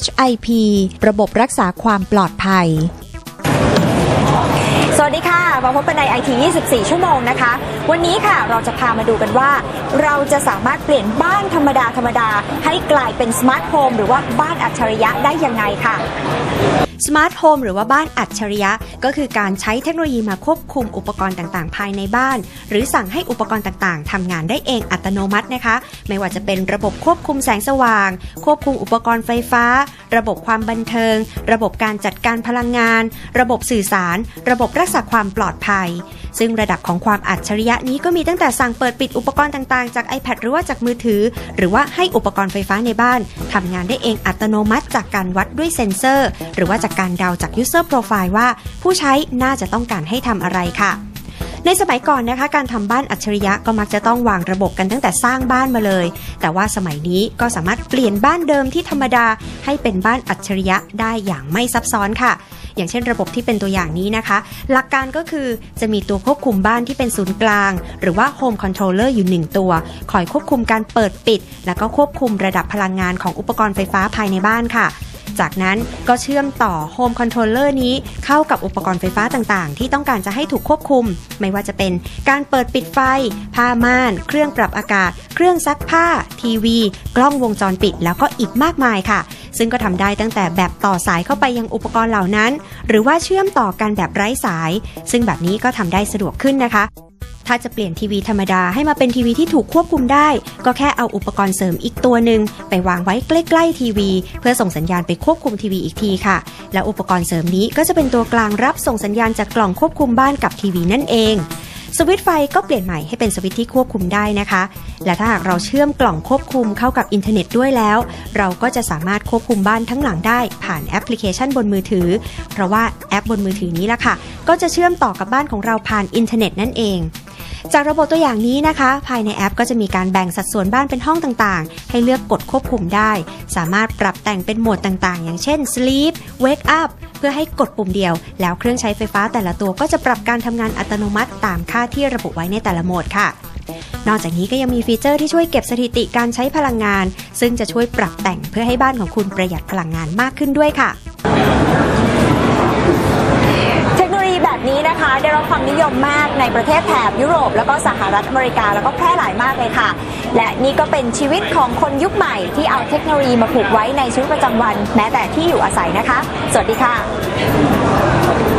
HIP ระบบรักษาความปลอดภัยสวัสดีค่ะ มาพบกันใน IT 24 ชั่วโมงนะคะ วันนี้ค่ะเราจะพามาดูกันว่า เราจะสามารถเปลี่ยนบ้านธรรมดาธรรมดาให้กลายเป็นสมาร์ทโฮมหรือว่าบ้านอัจฉริยะได้ยังไงค่ะ สมาร์ทโฮมหรือว่าบ้านอัจฉริยะ ก็คือการใช้เทคโนโลยีมาควบคุมอุปกรณ์ต่างๆ ภายในบ้าน หรือสั่งให้อุปกรณ์ต่างๆทำงานได้เองอัตโนมัตินะคะ ไม่ว่าจะเป็นระบบควบคุมแสงสว่าง ควบคุมอุปกรณ์ไฟฟ้า ระบบความบันเทิง ระบบการจัดการพลังงาน ระบบสื่อสาร ระบบรักษาความปลอดภัย ซึ่งระดับของความอัจฉริยะนี้ก็มีตั้งแต่สั่งเปิดปิดอุปกรณ์ต่างๆ จาก iPad หรือว่าจากมือถือ หรือว่าให้อุปกรณ์ไฟฟ้าในบ้านทำงานได้เองอัตโนมัติจากการวัดด้วยเซ็นเซอร์ หรือว่าจากการเดาจาก user profile ว่า ผู้ใช้น่าจะต้องการให้ทำอะไรค่ะ ในสมัยก่อนนะคะ การทำบ้านอัจฉริยะก็มักจะต้องวางระบบกันตั้งแต่สร้างบ้านมาเลย แต่ว่าสมัยนี้ก็สามารถเปลี่ยนบ้านเดิมที่ธรรมดาให้เป็นบ้านอัจฉริยะได้อย่างไม่ซับซ้อนค่ะอย่างเช่นระบบที่เป็นตัวอย่างนี้นะคะ หลักการก็คือจะมีตัวควบคุมบ้านที่เป็นศูนย์กลาง หรือว่า Home Controller อยู่หนึ่งตัว คอยควบคุมการเปิดปิด แล้วก็ควบคุมระดับพลังงานของอุปกรณ์ไฟฟ้าภายในบ้านค่ะ จากนั้นก็เชื่อมต่อ Home Controller นี้เข้ากับอุปกรณ์ไฟฟ้าต่างๆ ที่ต้องการจะให้ถูกควบคุม ไม่ว่าจะเป็นการเปิดปิดไฟ ผ้าม่าน เครื่องปรับอากาศ เครื่องซักผ้า ทีวี กล้องวงจรปิด แล้วก็อีกมากมายค่ะ ซึ่งก็ทำได้ตั้งแต่แบบต่อสายเข้าไปยังอุปกรณ์เหล่านั้น หรือว่าเชื่อมต่อกันแบบไร้สาย ซึ่งแบบนี้ก็ทำได้สะดวกขึ้นนะคะ ถ้าจะเปลี่ยนทีวีธรรมดาให้มาเป็นทีวีที่ถูกควบคุมได้ ก็แค่เอาอุปกรณ์เสริมอีกตัวหนึ่งไปวางไว้ใกล้ๆทีวี เพื่อส่งสัญญาณไปควบคุมทีวีอีกทีค่ะ และอุปกรณ์เสริมนี้ก็จะเป็นตัวกลางรับส่งสัญญาณจากกล่องควบคุมบ้านกับทีวีนั่นเองสวิตช์ไฟก็เปลี่ยนใหม่ให้เป็นสวิตช์ที่ควบคุมได้นะคะ และถ้าหากเราเชื่อมกล่องควบคุมเข้ากับอินเทอร์เน็ตด้วยแล้ว เราก็จะสามารถควบคุมบ้านทั้งหลังได้ผ่านแอปพลิเคชันบนมือถือ เพราะว่าแอปบนมือถือนี้ล่ะค่ะ ก็จะเชื่อมต่อกับบ้านของเราผ่านอินเทอร์เน็ตนั่นเอง จากระบบตัวอย่างนี้นะคะ ภายในแอปก็จะมีการแบ่งสัดส่วนบ้านเป็นห้องต่างๆ ให้เลือกกดควบคุมได้ สามารถปรับแต่งเป็นโหมดต่างๆ อย่างเช่น sleep wake up เพื่อให้กดปุ่มเดียว แล้วเครื่องใช้ไฟฟ้าแต่ละตัวก็จะปรับการทำงานอัตโนมัติตามค่าที่ระบุไว้ในแต่ละโหมดค่ะนอกจากนี้ก็ยังมีฟีเจอร์ที่ช่วยเก็บสถิติการใช้พลังงาน ซึ่งจะช่วยปรับแต่งเพื่อให้บ้านของคุณประหยัดพลังงานมากขึ้นด้วยค่ะ นี้นะคะ ได้รับความนิยมมากในประเทศแถบยุโรป แล้วก็สหรัฐอเมริกาแล้วก็แพร่หลายมากเลยค่ะ และนี่ก็เป็นชีวิตของคนยุคใหม่ที่เอาเทคโนโลยีมาผูกไว้ในชีวิตประจำวัน แม้แต่ที่อยู่อาศัยนะคะ สวัสดีค่ะ